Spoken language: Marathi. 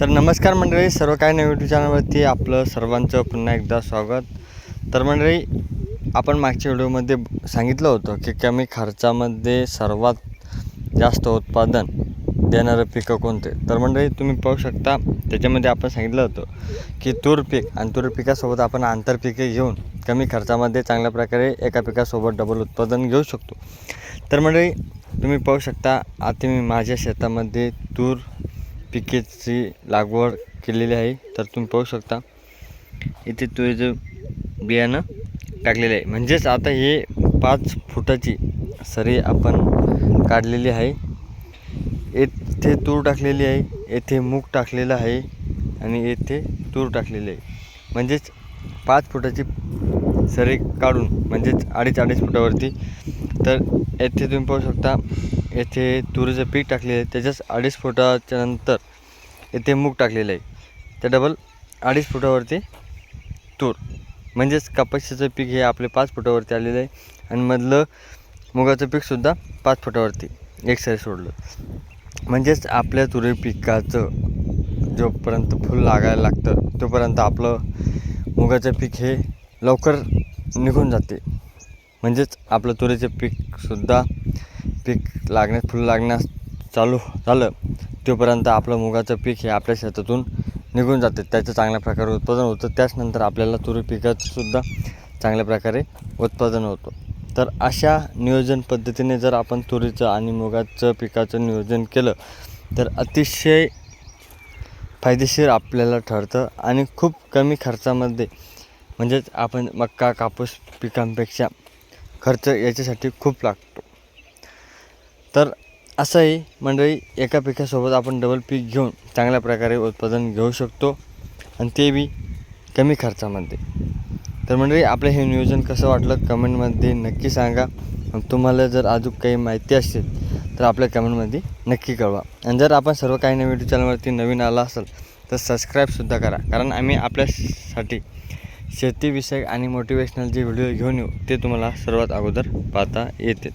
तर नमस्कार मंडळी सर्व काय नवीन यूट्यूब चॅनलवरती आपलं सर्वांचं पुन्हा एकदा स्वागत. तर मंडळी आपण मागच्या व्हिडिओमध्ये सांगितलं होतं की कमी खर्चामध्ये सर्वात जास्त उत्पादन देणारं पिकं कोणते? तर मंडळी तुम्ही पाहू शकता त्याच्यामध्ये आपण सांगितलं होतं की तूर पीक आणि तूर पिकासोबत आपण आंतरपिके घेऊन कमी खर्चामध्ये चांगल्या प्रकारे एका पिकासोबत डबल उत्पादन घेऊ शकतो. तर मंडळी तुम्ही पाहू शकता आता मी माझ्या शेतामध्ये तूर पिकेची लागवड केलेली आहे तर तुम्ही पाहू शकता. इथे तुरीचं बियाणं टाकलेलं आहे. म्हणजेच आता हे पाच फुटाची सरी आपण काढलेली आहे. येथे तूर टाकलेली आहे येथे मूग टाकलेलं आहे आणि येथे तूर टाकलेली आहे. म्हणजेच पाच फुटाची सरी काढून म्हणजेच अडीच अडीच फुटावरती. तर येथे तुम्ही पाहू शकता येथे तुरीचं पीक टाकलेलं आहे. त्याच्याच अडीच फुटाच्या नंतर येथे मूग टाकलेलं आहे. त्या डबल अडीच फुटावरती तूर. म्हणजेच कपाशीचं पीक हे आपले पाच फुटावरती आलेलं आहे. आणि मधलं मुगाचं पीकसुद्धा पाच फुटावरती एक साईड सोडलं. म्हणजेच आपल्या तुरी पिकाचं जोपर्यंत फुल लागायला लागतं तोपर्यंत आपलं मुगाचं पीक हे लवकर निघून जाते. म्हणजेच आपलं तुरीचं पीकसुद्धा पीक लागण्यास फुलं लागण्यास चालू झालं तोपर्यंत आपलं मुगाचं पीक हे आपल्या शेतातून निघून जाते. त्याचं चांगल्या प्रकारे उत्पादन होतं. त्याचनंतर आपल्याला तुरी पिकाचंसुद्धा चांगल्या प्रकारे उत्पादन होतं. तर अशा नियोजन पद्धतीने जर आपण तुरीचं आणि मुगाचं पिकाचं नियोजन केलं तर अतिशय फायदेशीर आपल्याला ठरतं आणि खूप कमी खर्चामध्ये म्हणजेच आपण मक्का कापूस पिकांपेक्षा खर्च याच्यासाठी खूप लागतो. तर असंही मंडळी एका पिकासोबत आपण डबल पीक घेऊन चांगल्या प्रकारे उत्पादन घेऊ शकतो आणि ते बी कमी खर्चामध्ये. तर मंडळी आपलं हे नियोजन कसं वाटलं कमेंटमध्ये नक्की सांगा. आणि तुम्हाला जर अजून काही माहिती असेल तर आपल्या कमेंटमध्ये नक्की कळवा. आणि जर आपण सर्व काही नवीन यूट्यूब चॅनलवरती नवीन आला असेल तर सबस्क्राईबसुद्धा करा. कारण आम्ही आपल्यासाठी शेतीविषयक आणि मोटिवेशनल जे व्हिडिओ घेऊन येऊ ते तुम्हाला सर्वात अगोदर पाहता येते